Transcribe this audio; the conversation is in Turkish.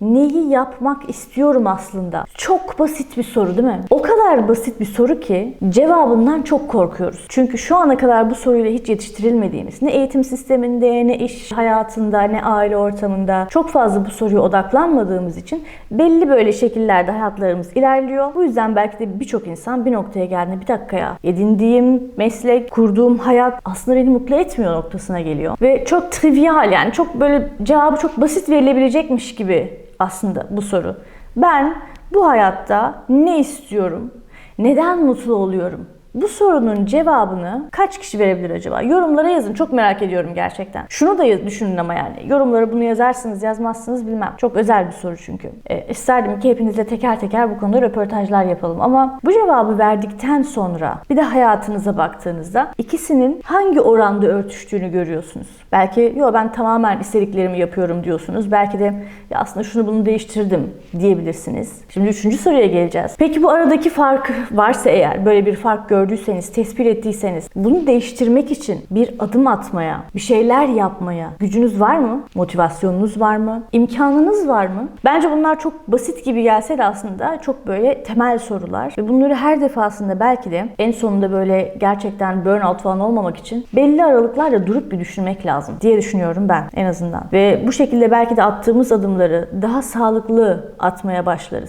Neyi yapmak istiyorum aslında? Çok basit bir soru değil mi? O kadar basit bir soru ki cevabından çok korkuyoruz. Çünkü şu ana kadar bu soruyla hiç yetiştirilmediğimiz, ne eğitim sisteminde, ne iş hayatında, ne aile ortamında çok fazla bu soruya odaklanmadığımız için belli böyle şekillerde hayatlarımız ilerliyor. Bu yüzden belki de birçok insan bir noktaya geldiğinde bir dakikaya edindiğim meslek, kurduğum hayat aslında beni mutlu etmiyor noktasına geliyor. Ve çok trivial yani çok böyle cevabı çok basit verilebilecekmiş gibi aslında bu soru. Ben bu hayatta ne istiyorum? Neden mutlu oluyorum? Bu sorunun cevabını kaç kişi verebilir acaba? Yorumlara yazın. Çok merak ediyorum gerçekten. Şunu da düşünün ama yani. Yorumlara bunu yazarsınız, yazmazsınız bilmem. Çok özel bir soru çünkü. E, isterdim ki hepinizle teker teker bu konuda röportajlar yapalım. Ama bu cevabı verdikten sonra bir de hayatınıza baktığınızda ikisinin hangi oranda örtüştüğünü görüyorsunuz. Belki yo ben tamamen istediklerimi yapıyorum diyorsunuz. Belki de ya aslında şunu bunu değiştirdim diyebilirsiniz. Şimdi üçüncü soruya geleceğiz. Peki bu aradaki fark varsa eğer böyle bir fark gördüyseniz, tespit ettiyseniz bunu değiştirmek için bir adım atmaya, bir şeyler yapmaya gücünüz var mı? Motivasyonunuz var mı? İmkanınız var mı? Bence bunlar çok basit gibi gelse de aslında çok böyle temel sorular ve bunları her defasında belki de en sonunda böyle gerçekten burnout falan olmamak için belli aralıklarla durup bir düşünmek lazım diye düşünüyorum ben en azından. Ve bu şekilde belki de attığımız adımları daha sağlıklı atmaya başlarız.